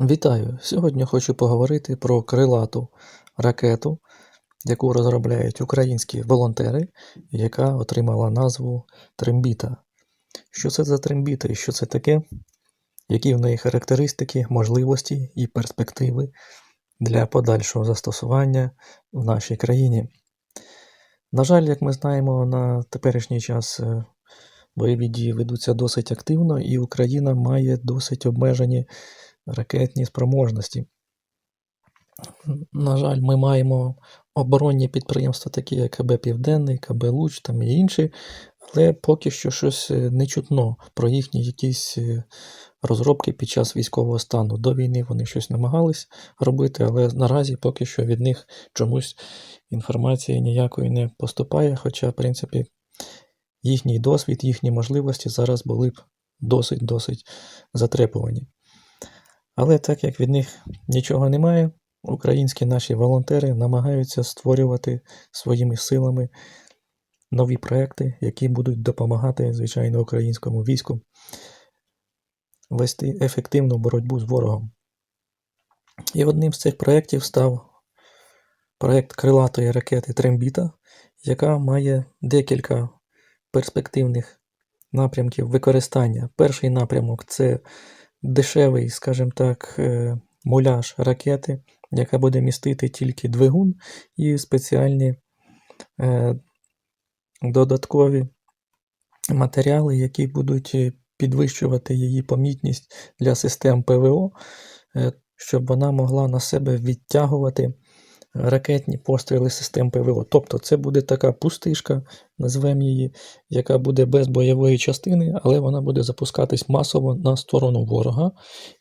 Вітаю! Сьогодні хочу поговорити про крилату ракету, яку розробляють українські волонтери, яка отримала назву Трембіта. Що це за трембіта і що це таке? Які в неї характеристики, можливості і перспективи для подальшого застосування в нашій країні? На жаль, як ми знаємо, на теперішній час е, бойові дії ведуться досить активно, і Україна має досить обмежені ракетні спроможності. На жаль, ми маємо оборонні підприємства, такі як КБ Південний, КБ Луч там і інші, але поки що щось е, не чутно про їхні якісь е, розробки під час військового стану. До війни вони щось намагались робити, але наразі поки що від них чомусь інформації ніякої не поступає. Хоча, в принципі, їхній досвід, їхні можливості зараз були б досить-досить затребувані. Але так як від них нічого немає, українські наші волонтери намагаються створювати своїми силами нові проекти, які будуть допомагати, звичайно, українському війську вести ефективну боротьбу з ворогом. І одним з цих проєктів став проєкт крилатої ракети Трембіта, яка має декілька перспективних напрямків використання. Перший напрямок це дешевий, скажімо так, е, муляж ракети, яка буде містити тільки двигун і спеціальні е, додаткові матеріали, які будуть е, підвищувати її помітність для систем ПВО, щоб вона могла на себе відтягувати ракетні постріли систем ПВО. Тобто це буде така пустишка, назвемо її, яка буде без бойової частини, але вона буде запускатись масово на сторону ворога.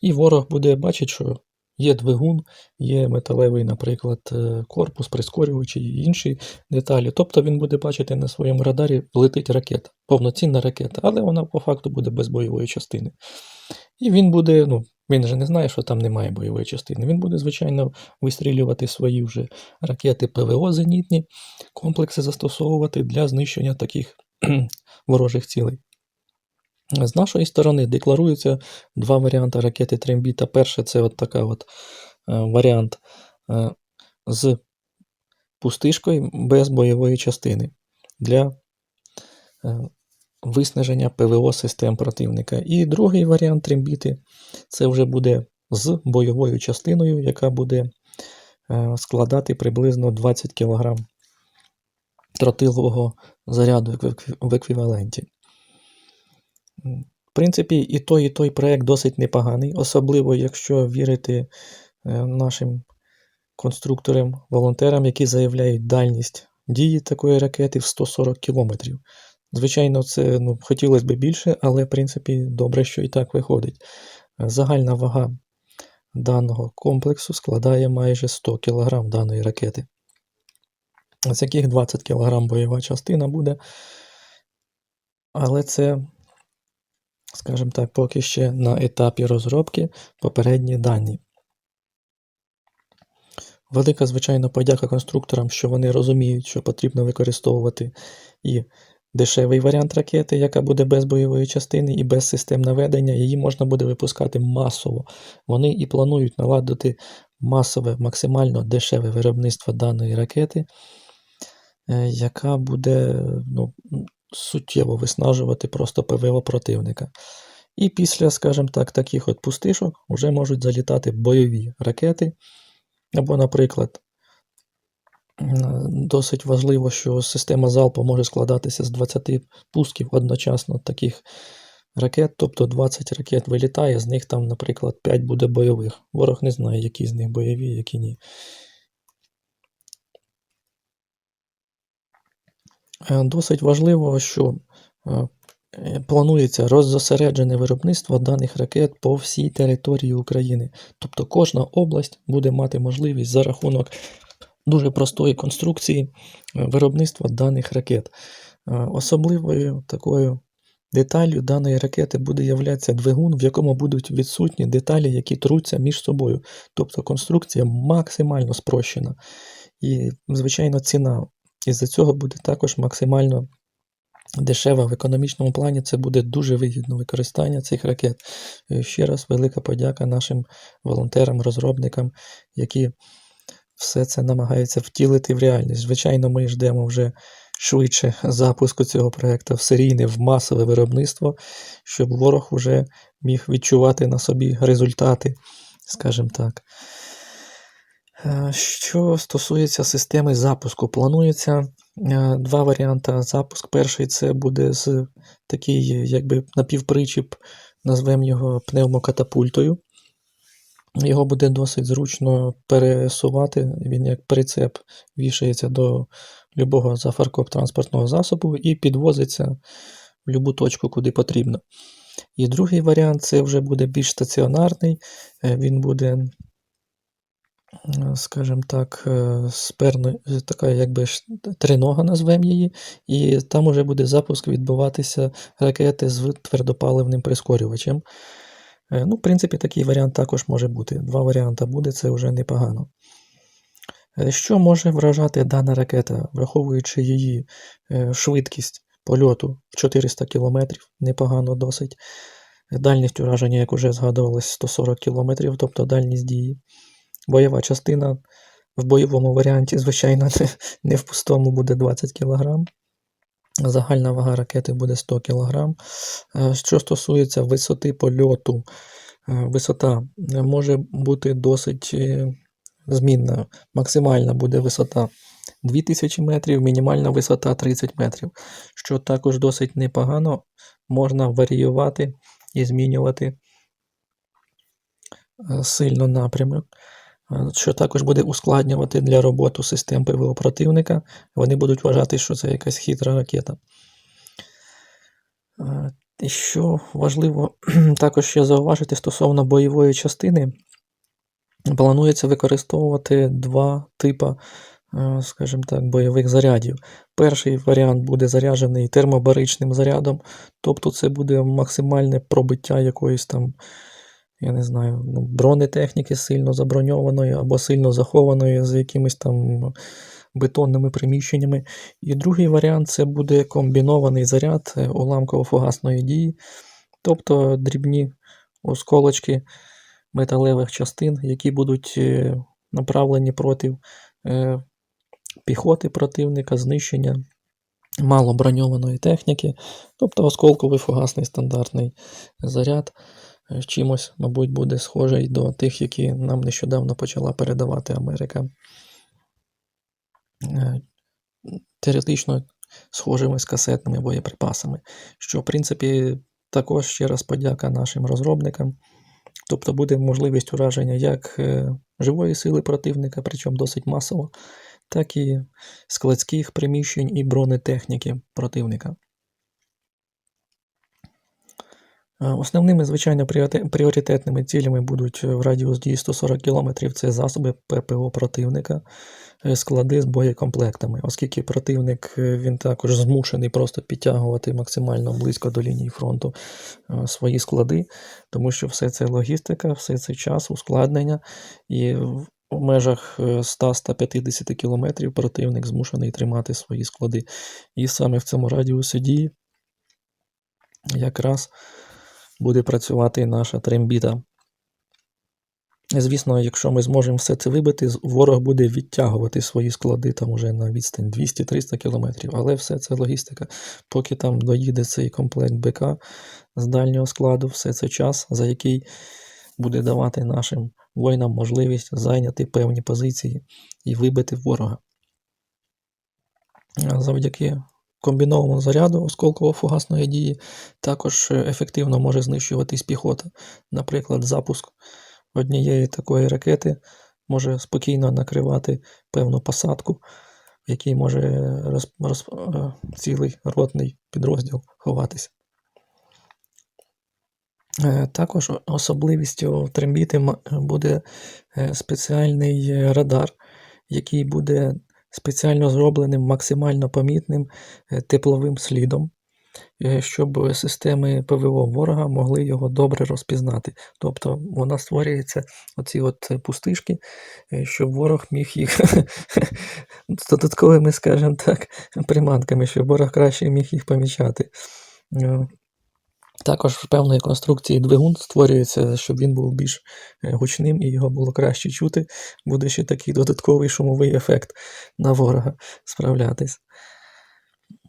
І ворог буде бачити, що є двигун, є металевий, наприклад, е, корпус, прискорювачі і інші деталі. Тобто він буде бачити на своєму радарі, летить ракета, повноцінна ракета, але вона по факту буде без бойової частини. І він буде, ну, він же не знає, що там немає бойової частини. Він буде, звичайно, вистрілювати свої вже ракети ПВО зенітні, комплекси застосовувати для знищення таких ворожих цілей. З нашої сторони декларуються два варіанти ракети Трембіта. Перше це от така от е, варіант е, з пустишкою без бойової частини для е, виснаження ПВО систем противника. І другий варіант трембіти це вже буде з бойовою частиною, яка буде е, складати приблизно 20 кг тротилового заряду в еквіваленті. В принципі, і той, і той проєкт досить непоганий, особливо якщо вірити е, нашим конструкторам, волонтерам, які заявляють дальність дії такої ракети в 140 км. Звичайно, це ну, хотілося б більше, але, в принципі, добре, що і так виходить. Загальна вага даного комплексу складає майже 100 кг даної ракети. З яких 20 кг бойова частина буде. Але це, скажімо так, поки ще на етапі розробки попередні дані. Велика, звичайно, подяка конструкторам, що вони розуміють, що потрібно використовувати і дешевий варіант ракети, яка буде без бойової частини і без систем наведення, її можна буде випускати масово. Вони і планують наладити масове, максимально дешеве виробництво даної ракети, е, яка буде ну, суттєво виснажувати просто ПВО противника. І після, скажімо так, таких от пустишок вже можуть залітати бойові ракети. Або, наприклад, Досить важливо, що система залпу може складатися з 20 пусків одночасно таких ракет, тобто 20 ракет вилітає, з них там, наприклад, 5 буде бойових. Ворог не знає, які з них бойові, які ні. Е, досить важливо, що е, планується роззосереджене виробництво даних ракет по всій території України. Тобто кожна область буде мати можливість за рахунок дуже простої конструкції е, виробництва даних ракет. Е, особливою такою деталлю даної ракети буде являтися двигун, в якому будуть відсутні деталі, які труться між собою. Тобто конструкція максимально спрощена. І, звичайно, ціна із-за цього буде також максимально дешева в економічному плані, це буде дуже вигідно використання цих ракет. Е, Ще раз велика подяка нашим волонтерам, розробникам, які все це намагаються втілити в реальність. Звичайно, ми ждемо вже швидше запуску цього проекту в серійне, в масове виробництво, щоб ворог вже міг відчувати на собі результати, скажімо так. Е, Що стосується системи запуску, планується е, два варіанти запуск. Перший це буде з такий, якби напівпричіп, назвемо його пневмокатапультою. Його буде досить зручно пересувати. Він як прицеп вішається до любого зафаркоп транспортного засобу і підвозиться в будь-яку точку, куди потрібно. І другий варіант це вже буде більш стаціонарний. Е, Він буде, е, скажімо так, е, з перною, така якби тринога, назвемо її, і там уже буде запуск відбуватися ракети з твердопаливним прискорювачем. Е, Ну, в принципі, такий варіант також може бути. Два варіанти буде, це вже непогано. Е, Що може вражати дана ракета, враховуючи її е, швидкість польоту в 400 км, непогано досить. Дальність ураження, як вже згадувалось, 140 км, тобто дальність дії. Бойова частина в бойовому варіанті, звичайно, не, в пустому буде 20 кг. Загальна вага ракети буде 100 кг. Е, Що стосується висоти польоту, е, висота е, може бути досить змінна. Максимальна буде висота 2000 метрів, мінімальна висота 30 метрів, що також досить непогано можна варіювати і змінювати сильно напрямок, що також буде ускладнювати для роботи систем ПВО противника. Вони будуть вважати, що це якась хитра ракета. І що важливо також ще зауважити стосовно бойової частини, планується використовувати два типи, скажімо так, бойових зарядів. Перший варіант буде заряджений термобаричним зарядом, тобто це буде максимальне пробиття якоїсь там, я не знаю, ну, бронетехніки сильно заброньованої або сильно захованої з якимись там бетонними приміщеннями. І другий варіант це буде комбінований заряд е, уламково-фугасної дії, тобто дрібні осколочки металевих частин, які будуть е, направлені проти е, піхоти противника, знищення малоброньованої техніки, тобто осколковий фугасний стандартний заряд. Чимось, мабуть, буде схожий до тих, які нам нещодавно почала передавати Америка. Е, Теоретично схожими з касетними боєприпасами. Що, в принципі, також ще раз подяка нашим розробникам. Тобто буде можливість ураження як е, живої сили противника, причому досить масово, так і складських приміщень і бронетехніки противника. Основними, звичайно, пріоритетними цілями будуть е, в радіус дії 140 км це засоби ППО противника, е, склади з боєкомплектами, оскільки противник е, він також змушений просто підтягувати максимально близько до лінії фронту е, свої склади, тому що все це логістика, все це час, ускладнення, і в межах е, 100-150 км противник змушений тримати свої склади. І саме в цьому радіусі дії якраз буде працювати наша трембіта. Звісно, якщо ми зможемо все це вибити, ворог буде відтягувати свої склади там уже на відстань 200-300 км, але все це логістика. Поки там доїде цей комплект БК з дальнього складу, все це час, за який буде давати нашим воїнам можливість зайняти певні позиції і вибити ворога. Завдяки комбінованому заряду осколково-фугасної дії також е, ефективно може знищуватись піхота. Наприклад, запуск однієї такої ракети може спокійно накривати певну посадку, в якій може роз, роз, е, цілий ротний підрозділ ховатися. Е, Також особливістю трембіти буде е, спеціальний е, радар, який буде спеціально зробленим максимально помітним е, тепловим слідом. е, щоб системи ПВО ворога могли його добре розпізнати. Тобто вона створюється оці от е, пустишки, щоб ворог міг їх з додатковими, скажімо так, приманками, щоб ворог краще міг їх помічати. Також певної конструкції двигун створюється, щоб він був більш е, гучним і його було краще чути. Буде ще такий додатковий шумовий ефект на ворога справлятись.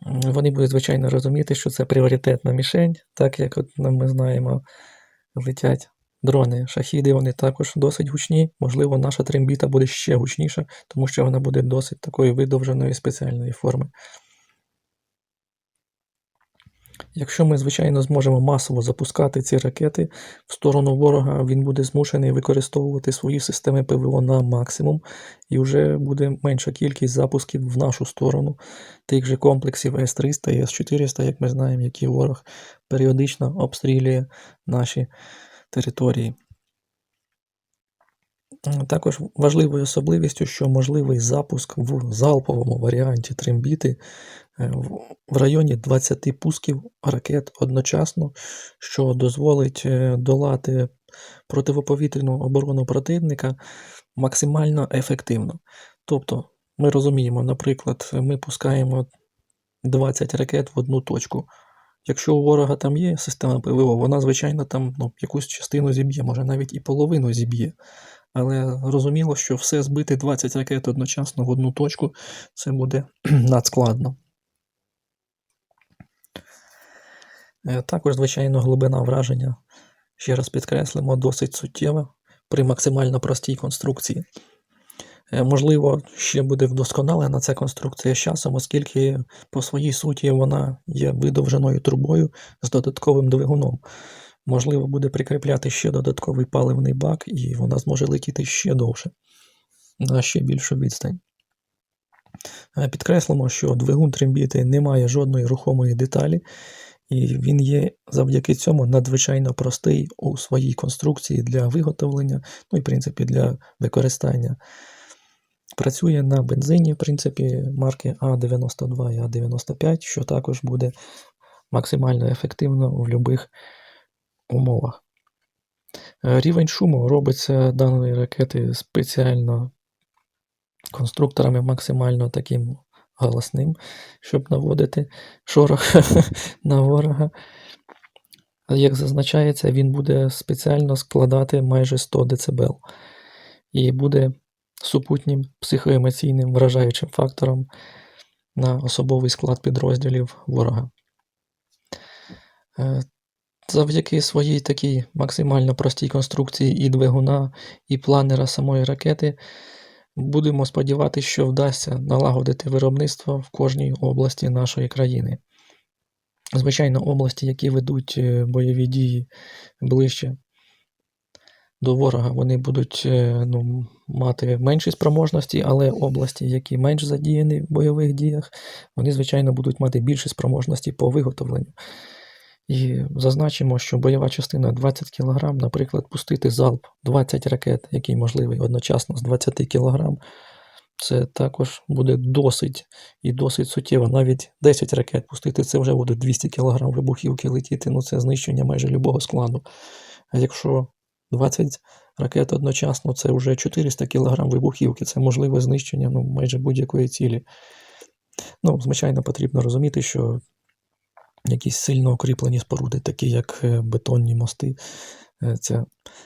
Вони будуть, звичайно, розуміти, що це пріоритетна мішень, так як от ну, ми знаємо, летять дрони, шахіди, вони також досить гучні. Можливо, наша трембіта буде ще гучніша, тому що вона буде досить такої видовженої спеціальної форми. Якщо ми, звичайно, зможемо масово запускати ці ракети в сторону ворога, він буде змушений використовувати свої системи ПВО на максимум, і вже буде менша кількість запусків в нашу сторону тих же комплексів С-300 і С-400, як ми знаємо, які ворог періодично обстрілює наші території. Також важливою особливістю, що можливий запуск в залповому варіанті трембіти е, в- в районі 20 пусків ракет одночасно, що дозволить е, долати противоповітряну оборону противника максимально ефективно. Тобто, ми розуміємо, наприклад, ми пускаємо 20 ракет в одну точку. Якщо у ворога там є система ПВО, вона, звичайно, там ну, якусь частину зіб'є, може навіть і половину зіб'є. Але зрозуміло, що все збити 20 ракет одночасно в одну точку це буде надскладно. Е, Також, звичайно, глибина враження, ще раз підкреслимо, досить суттєва при максимально простій конструкції. Е, Можливо, ще буде вдосконалена ця конструкція з часом, оскільки по своїй суті вона є видовженою трубою з додатковим двигуном. Можливо, буде прикріпляти ще додатковий паливний бак, і вона зможе летіти ще довше, на ще більшу відстань. Е, Підкреслимо, що двигун трембіти не має жодної рухомої деталі, і він є завдяки цьому надзвичайно простий у своїй конструкції для виготовлення, ну і в принципі для використання. Працює на бензині, в принципі, марки А92 і А95, що також буде максимально ефективно в будь-яких умовах. Е, Рівень шуму робиться даної ракети спеціально конструкторами максимально таким голосним, щоб наводити шорох на ворога. Як зазначається, він буде спеціально складати майже 100 дБ і буде супутнім психоемоційним вражаючим фактором на особовий склад підрозділів ворога. Завдяки своїй такій максимально простій конструкції і двигуна, і планера самої ракети, будемо сподіватися, що вдасться налагодити виробництво в кожній області нашої країни. Звичайно, області, які ведуть е, бойові дії ближче до ворога, вони будуть е, ну, мати менші спроможності, але області, які менш задіяні в бойових діях, вони, звичайно, будуть мати більші спроможності по виготовленню. І зазначимо, що бойова частина 20 кг, наприклад, пустити залп 20 ракет, який можливий одночасно з 20 кг, це також буде досить і досить суттєво. Навіть 10 ракет пустити, це вже буде 200 кг вибухівки летіти, ну це знищення майже любого складу. А якщо 20 ракет одночасно, це вже 400 кг вибухівки, це можливе знищення ну, майже будь-якої цілі. Ну, звичайно, потрібно розуміти, що якісь сильно укріплені споруди, такі як е, бетонні мости, е, ця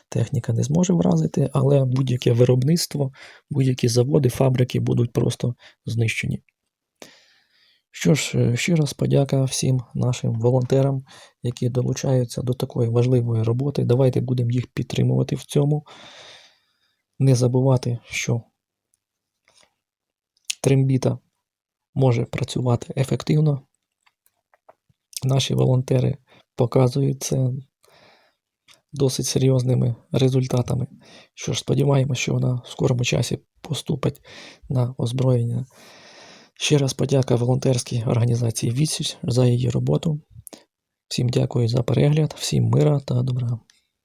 техніка не зможе вразити, але будь-яке виробництво, будь-які заводи, фабрики будуть просто знищені. Що ж, ще раз подяка всім нашим волонтерам, які долучаються до такої важливої роботи. Давайте будемо їх підтримувати в цьому. Не забувати, що трембіта може працювати ефективно. Наші волонтери показують це досить серйозними результатами. Що ж, сподіваємося, що вона в скорому часі поступить на озброєння. Ще раз подяка волонтерській організації Відсіч за її роботу. Всім дякую за перегляд, всім мира та добра.